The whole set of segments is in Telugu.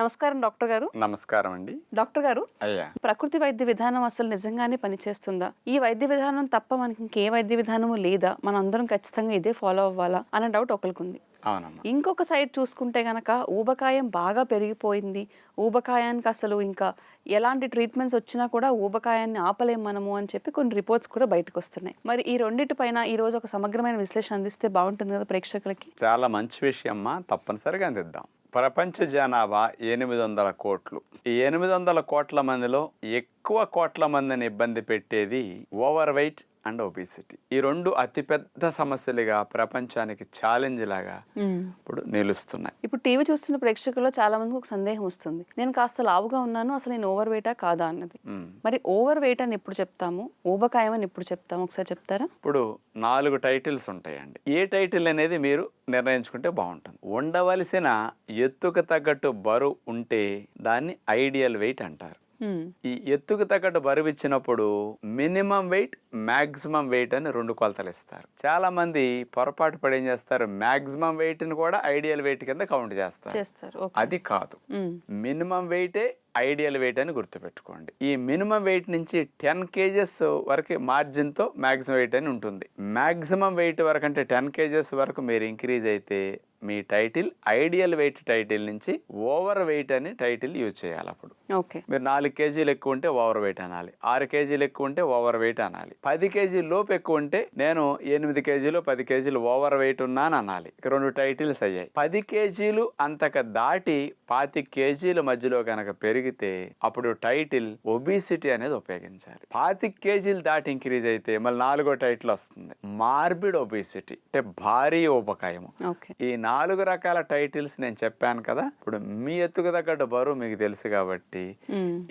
నమస్కారం డాక్టర్ గారు. నమస్కారం అండి. డాక్టర్ గారు ప్రకృతి వైద్య విధానం అసలు నిజంగానే పనిచేస్తుందా? ఈ వైద్య విధానం తప్ప మనకి ఇంకే వైద్య విధానము లేదా? మనం అందరం ఖచ్చితంగా ఇదే ఫాలో అవ్వాలా? అన్న డౌట్ ఒకరికి ఉంది అవునమ్మా. ఇంకొక సైడ్ చూసుకుంటే గనక ఊబకాయం బాగా పెరిగిపోయింది. ఊబకాయానికి అసలు ఇంకా ఎలాంటి ట్రీట్మెంట్స్ వచ్చినా కూడా ఊబకాయాన్ని ఆపలేం మనము అని చెప్పి కొన్ని రిపోర్ట్స్ కూడా బయటకు వస్తున్నాయి. మరి ఈ రెండింటి పైన ఈ రోజు ఒక సమగ్రమైన విశ్లేషణ అందిస్తే బాగుంటుంది కదా ప్రేక్షకులకి? చాలా మంచి విషయం అమ్మా తప్పనిసరిగా అందిద్దాం. ప్రపంచ జనాభా ఎనిమిది వందల కోట్లు. ఈ ఎనిమిది వందల కోట్ల మందిలో ఎక్కువ కోట్ల మందిని ఇబ్బంది పెట్టేది ఓవర్ వెయిట్ అండ్ ఒబిసిటీ. ఈ రెండు అతిపెద్ద సమస్యలుగా ప్రపంచానికి ఛాలెంజ్ లాగా ఇప్పుడు నిలుస్తున్నాయి. ఇప్పుడు టీవీ చూస్తున్న ప్రేక్షకుల్లో చాలా మందికి ఒక సందేహం వస్తుంది. నేను కాస్త లావుగా ఉన్నాను అసలు నేను ఓవర్ వెయిటా కాదా అన్నది. మరి ఓవర్ వెయిట్ అని ఎప్పుడు చెప్తాము? ఊబకాయం అని ఎప్పుడు చెప్తాము? ఒకసారి చెప్తారా? ఇప్పుడు నాలుగు టైటిల్స్ ఉంటాయండి. ఏ టైటిల్ అనేది మీరు నిర్ణయించుకుంటే బాగుంటుంది. ఉండవలసిన ఎత్తుకు తగ్గట్టు బరువు ఉంటే దాన్ని ఐడియల్ వెయిట్ అంటారు. ఈ ఎత్తుకు తగ్గట్టు బరువు ఇచ్చినప్పుడు మినిమం వెయిట్ మాక్సిమం వెయిట్ అని రెండు కొలతలు ఇస్తారు. చాలా మంది పొరపాటు పడి ఏం చేస్తారు? మాక్సిమం వెయిట్ని కూడా ఐడియల్ వెయిట్ కింద కౌంట్ చేస్తారు. అది కాదు. మ్మ్. మినిమం వెయిటే ఐడియల్ వెయిట్ అని గుర్తుపెట్టుకోండి. ఈ మినిమం వెయిట్ నుంచి టెన్ కేజెస్ వరకు మార్జిన్తో మ్యాక్సిమం వెయిట్ అని ఉంటుంది. మ్యాక్సిమం వెయిట్ వరకు అంటే టెన్ కేజెస్ వరకు మీరు ఇంక్రీజ్ అయితే మీ టైటిల్ ఐడియల్ వెయిట్ టైటిల్ నుంచి ఓవర్ వెయిట్ అని టైటిల్ యూజ్ చేయాలి అప్పుడు. ఓకే. మీరు నాలుగు కేజీలు ఎక్కువ ఉంటే ఓవర్ వెయిట్ అనాలి. ఆరు కేజీలు ఎక్కువ ఉంటే ఓవర్ వెయిట్ అనాలి. పది కేజీల లోపు ఎక్కువ ఉంటే నేను ఎనిమిది కేజీలు పది కేజీలు ఓవర్ వెయిట్ ఉన్నాను అనాలి. ఇక రెండు టైటిల్స్ అయ్యాయి. పది కేజీలు అంతక దాటి పాతి కేజీల మధ్యలో కనుక పెరిగితే అప్పుడు టైటిల్ ఒబిసిటీ అనేది ఉపయోగించాలి. పాతి కేజీలు దాటి ఇంక్రీజ్ అయితే మళ్ళీ నాలుగో టైటిల్ వస్తుంది. మార్బిడ్ ఒబిసిటీ అంటే భారీ ఉపకాయము. ఈ నాలుగు రకాల టైటిల్స్ నేను చెప్పాను కదా ఇప్పుడు మీ ఎత్తుకు తగ్గట్టు బరువు మీకు తెలుసు కాబట్టి.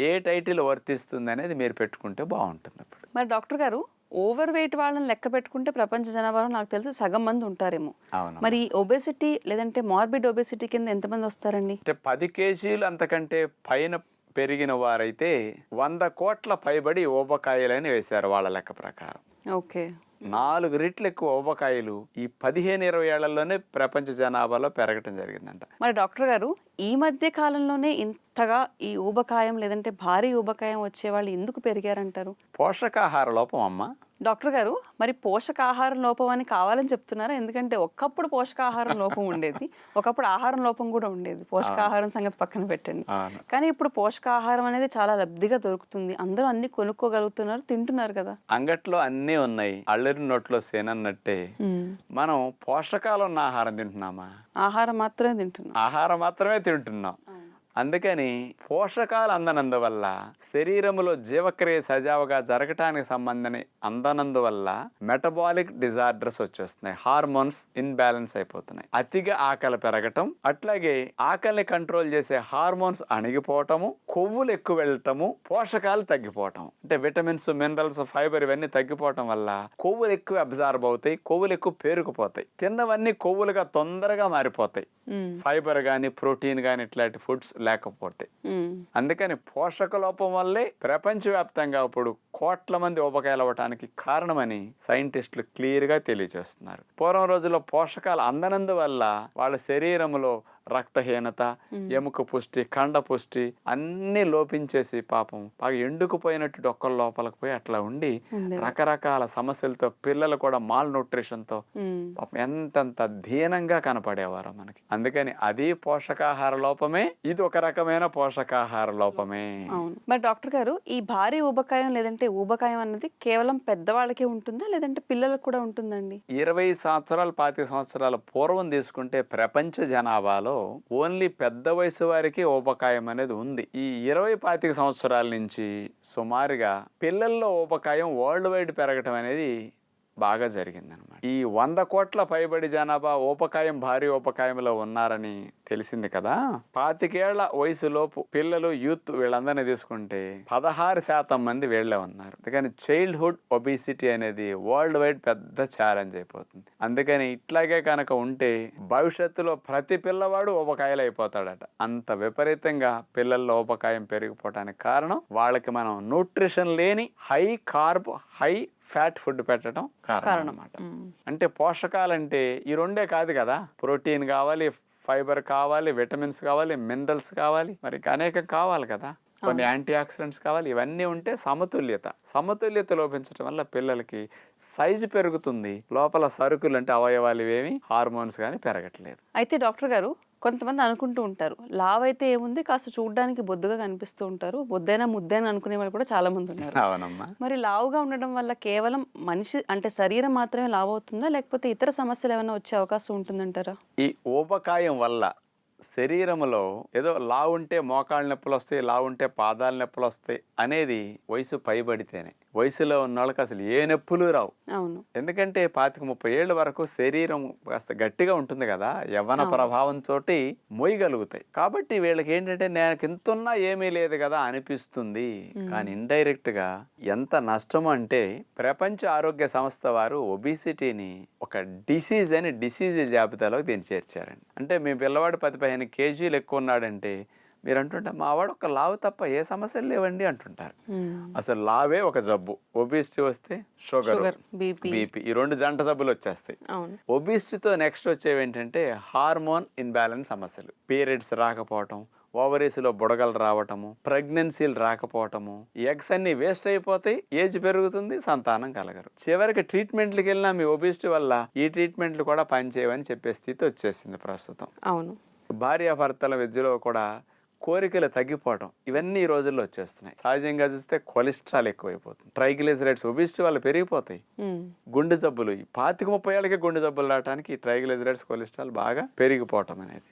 ఏ టైటిల్ వర్తిస్తుంది అనేది మీరు పెట్టుకుంటే బాగుంటుంది అప్పుడు. మరి డాక్టర్ గారు ఓవర్ వెయిట్ వాళ్ళని లెక్క పెట్టుకుంటే ప్రపంచ జనాభాలో నాకు తెలిసి సగం మంది ఉంటారేమో. మరి ఒబేసిటీ లేదంటే మార్బిడ్ ఒబేసిటీ కింద ఎంతమంది వస్తారండి? అంటే పది కేజీలు అంతకంటే పైన పెరిగిన వారైతే వంద కోట్ల పైబడి ఊబకాయలని వేశారు వాళ్ళ లెక్క ప్రకారం. ఓకే. నాలుగు రెట్లు ఎక్కువ ఊబకాయలు ఈ పదిహేను ఇరవై ఏళ్ళలోనే ప్రపంచ జనాభాలో పెరగటం జరిగిందంట. మరి డాక్టర్ గారు ఈ మధ్య కాలంలోనే ఇంతగా ఈ ఊబకాయం లేదంటే భారీ ఊబకాయం వచ్చే వాళ్ళు ఎందుకు పెరిగారంటారు? పోషకాహార లోపం అమ్మ. డాక్టర్ గారు మరి పోషకాహారం లోపం అని కావాలని చెప్తున్నారా. ఎందుకంటే ఒకప్పుడు పోషకాహారం లోపం ఉండేది. ఒకప్పుడు ఆహారం లోపం కూడా ఉండేది. పోషకాహారం సంగతి పక్కన పెట్టండి. కానీ ఇప్పుడు పోషకాహారం అనేది చాలా లబ్ధిగా దొరుకుతుంది. అందరూ అన్ని కొనుక్కోగలుగుతున్నారు తింటున్నారు కదా. అంగట్లో అన్నీ ఉన్నాయి. అల్లరి నోట్లో సేనన్నట్టే మనం పోషకాలు ఉన్న ఆహారం తింటున్నామా? ఆహారం మాత్రమే తింటున్నాం. ఆహారం మాత్రమే తింటున్నాం. అందుకని పోషకాలు అందనందువల్ల శరీరములో జీవక్రియ సజావుగా జరగటానికి సంబంధని అందనందువల్ల మెటబాలిక్ డిజార్డర్స్ వచ్చేస్తున్నాయి. హార్మోన్స్ ఇన్బ్యాలెన్స్ అయిపోతున్నాయి. అతిగా ఆకలి పెరగటం అట్లాగే ఆకలిని కంట్రోల్ చేసే హార్మోన్స్ అణిగిపోవటము కొవ్వులు ఎక్కువ వెళ్ళటము పోషకాలు తగ్గిపోవటం. అంటే విటమిన్స్ మినరల్స్ ఫైబర్ ఇవన్నీ తగ్గిపోవటం వల్ల కొవ్వులు ఎక్కువ అబ్జార్బ్ అవుతాయి కొవ్వులు ఎక్కువ పేరుకుపోతాయి. తిన్నవన్నీ కొవ్వులుగా తొందరగా మారిపోతాయి. ఫైబర్ కానీ ప్రోటీన్ కానీ ఇట్లాంటి ఫుడ్స్ లేకపోతే. అందుకని పోషక లోపం వల్లే ప్రపంచవ్యాప్తంగా ఇప్పుడు కోట్ల మంది ఉపకాయలు అవ్వటానికి కారణమని సైంటిస్టులు క్లియర్గా తెలియజేస్తున్నారు పూర్వం రోజుల్లో పోషకాలు అందనందువల్ల వాళ్ళ శరీరంలో రక్తహీనత ఎముక పుష్టి కండ పుష్టి అన్నీ లోపించేసి పాపం. బాగా ఎండుకుపోయినట్టు డొక్కల లోపలికి పోయి అట్లా ఉండి. రకరకాల సమస్యలతో పిల్లలు కూడా మాల్ న్యూట్రిషన్తో. పాపం ఎంతంత దీనంగా కనపడేవారు మనకి. అందుకని అది పోషకాహార లోపమే ఇది ఒక రకమైన పోషకాహార లోపమే. మరి డాక్టర్ గారు ఈ భారీ ఊబకాయం లేదంటే ఊబకాయం అన్నది కేవలం పెద్దవాళ్ళకే ఉంటుందా? లేదంటే పిల్లలకు కూడా ఉంటుందండి? ఇరవై సంవత్సరాలు పాతిక సంవత్సరాల పూర్వం తీసుకుంటే ప్రపంచ జనాభాలో ఓన్లీ పెద్ద వయసు వారికి ఊపకాయం అనేది ఉంది. ఈ ఇరవై పాతిక సంవత్సరాల నుంచి సుమారుగా పిల్లల్లో ఊపకాయం వరల్డ్ వైడ్ పెరగటం అనేది బాగా జరిగిందనమాట ఈ వంద కోట్ల పైబడి జనాభా ఊపకాయం భారీ ఉపకాయంలో ఉన్నారని తెలిసింది కదా? పాతికేళ్ళ వయసులోపు పిల్లలు యూత్ వీళ్ళందరినీ తీసుకుంటే పదహారు శాతం మంది వీళ్ళే ఉన్నారు. అందుకని చైల్డ్హుడ్ ఒబిసిటీ అనేది వరల్డ్ వైడ్ పెద్ద ఛాలెంజ్ అయిపోతుంది. అందుకని ఇట్లాగే కనుక ఉంటే భవిష్యత్తులో ప్రతి పిల్లవాడు ఉపకాయలు అయిపోతాడట. అంత విపరీతంగా పిల్లల్లో ఉపకాయం పెరిగిపోవటానికి కారణం వాళ్ళకి మనం న్యూట్రిషన్ లేని high carb high fat food పెట్టడం కారణం. అన్నమాట. అంటే పోషకాలంటే ఈ రెండే కాదు కదా? ప్రోటీన్ కావాలి ఫైబర్ కావాలి విటమిన్స్ కావాలి మినరల్స్ కావాలి మరి అనేకం కావాలి కదా? కొన్ని యాంటీ ఆక్సిడెంట్స్ కావాలి ఇవన్నీ ఉంటే సమతుల్యత. సమతుల్యత లోపించడం వల్ల పిల్లలకి సైజు పెరుగుతుంది. లోపల సరుకులు అంటే అవయవాలు ఇవేమి హార్మోన్స్ కానీ పెరగట్లేదు. అయితే డాక్టర్ గారు కొంతమంది అనుకుంటూ ఉంటారు. లావ్ అయితే ఏముంది? కాస్త చూడడానికి బొద్దుగా కనిపిస్తూ ఉంటారు. బొద్దైనా ముద్దైనా అనుకునే వాళ్ళు కూడా చాలా మంది ఉన్నారు. మరి లావుగా ఉండడం వల్ల కేవలం మనిషి అంటే శరీరం మాత్రమే లావు అవుతుందా? లేకపోతే ఇతర సమస్యలు ఏమైనా వచ్చే అవకాశం ఉంటుందంటారా? ఈ ఊబకాయం వల్ల శరీరంలో ఏదో లావు ఉంటే మోకాళ్ళ నొప్పులు వస్తాయి లావు ఉంటే పాదాల నొప్పులు వస్తాయి అనేది వయసు పైబడితేనే. వయసులో ఉన్న వాళ్ళకి అసలు ఏ నొప్పులు రావు. అవును. ఎందుకంటే పాతిక ముప్పై ఏళ్ళ వరకు శరీరం కాస్త గట్టిగా ఉంటుంది కదా యవ్వన ప్రభావంతో మోయగలుగుతాయి. కాబట్టి వీళ్ళకి ఏంటంటే నాకు ఎంతున్నా ఏమీ లేదు కదా అనిపిస్తుంది. కానీ ఇండైరెక్ట్గా ఎంత నష్టం అంటే ప్రపంచ ఆరోగ్య సంస్థ వారు ఒబిసిటీని ఒక డిసీజ్ అని డిసీజ్ జాబితాలోకి దీన్ని చేర్చారండి. అంటే మీ పిల్లవాడు పది పదిహేను కేజీలు ఎక్కువ ఉన్నాడంటే మీరు అంటుంటే మా వాడు ఒక లావు తప్ప ఏ సమస్యలు లేవండి అంటుంటారు. అసలు లావే ఒక జబ్బు. ఒబిసిటీ వస్తే షుగర్ బీపీ. ఈ రెండు జంట జబ్బులు వచ్చేస్తాయి. ఒబిసిటీతో నెక్స్ట్ వచ్చేవి ఏంటంటే హార్మోన్ ఇన్బ్యాలెన్స్ సమస్యలు. పీరియడ్స్ రాకపోవటం ఓవరీస్లో బుడగలు రావటము ప్రెగ్నెన్సీలు రాకపోవటము ఎగ్స్ అన్ని వేస్ట్ అయిపోతాయి ఏజ్ పెరుగుతుంది సంతానం కలగరు. చివరికి ట్రీట్మెంట్లకు వెళ్ళినా మీ ఒబిసిటీ వల్ల ఈ ట్రీట్మెంట్లు కూడా పనిచేయవని చెప్పే స్థితి వచ్చేసింది ప్రస్తుతం. అవును. భార్యాభర్తల విద్యలో కూడా కోరికలు తగ్గిపోవటం ఇవన్నీ ఈ రోజుల్లో వచ్చేస్తున్నాయి సహజంగా చూస్తే కొలెస్ట్రాల్ ఎక్కువైపోతుంది ట్రైగ్లిజరైడ్స్ ఒబిసిటీ వల్ల పెరిగిపోతాయి. గుండె జబ్బులు ఈ పాతిక ముప్పై ఏళ్ళకి గుండె జబ్బులు రావడానికి ఈ ట్రైగ్లిజరైడ్స్ కొలెస్ట్రాల్ బాగా పెరిగిపోవటం అనేది.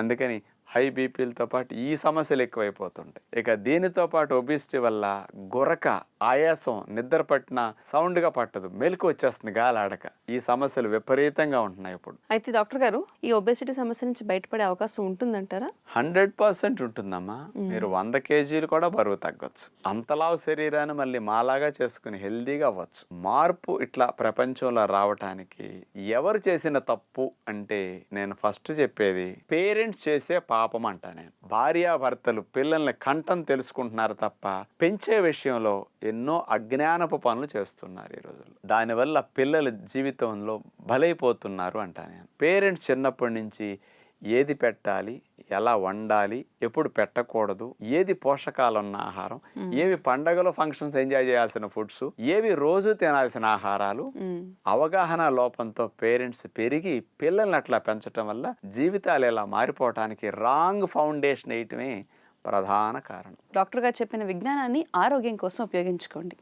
అందుకని హై బీపీలతో పాటు ఈ సమస్యలు ఎక్కువైపోతుంటాయి. ఇక దీనితో పాటు ఒబిసిటీ వల్ల గురక ఆయాసం నిద్ర పట్టిన సౌండ్గా పట్టదు. మెలకు వచ్చేస్తుంది గాలాడక ఈ సమస్యలు విపరీతంగా ఉంటున్నాయి ఇప్పుడు. అయితే డాక్టర్ గారు ఈ ఒబేసిటీ సమస్య నుంచి బయటపడే అవకాశం ఉంటుందంటారా? హండ్రెడ్ పర్సెంట్ ఉంటుందమ్మా. మీరు వంద కేజీలు కూడా బరువు తగ్గొచ్చు. అంతలావు శరీరాన్ని మళ్ళీ మాలాగా చేసుకుని హెల్దీగా అవ్వచ్చు. మార్పు ఇట్లా ప్రపంచంలో రావటానికి ఎవరు చేసిన తప్పు అంటే నేను ఫస్ట్ చెప్పేది పేరెంట్స్ చేసే పాపం అంట నేను భార్యాభర్తలు పిల్లల్ని కంఠం తెలుసుకుంటున్నారు తప్ప పెంచే విషయంలో ఎన్నో అజ్ఞానపు పనులు చేస్తున్నారు ఈ రోజుల్లో. దానివల్ల పిల్లల జీవితంలో బలైపోతున్నారు అంట నేను పేరెంట్స్ చిన్నప్పటి నుంచి ఏది పెట్టాలి ఎలా వండాలి ఎప్పుడు పెట్టకూడదు ఏది పోషకాలు ఉన్న ఆహారం ఏవి పండగలో ఫంక్షన్స్ ఎంజాయ్ చేయాల్సిన ఫుడ్స్ ఏవి రోజు తినాల్సిన ఆహారాలు. అవగాహన లోపంతో పేరెంట్స్ పెరిగి పిల్లల్ని అట్లా పెంచటం వల్ల జీవితాలు ఇలా మారిపోవటానికి రాంగ్ ఫౌండేషన్ వేయటమే ప్రధాన కారణం. డాక్టర్ గారు చెప్పిన విజ్ఞానాన్ని ఆరోగ్యం కోసం ఉపయోగించుకోండి.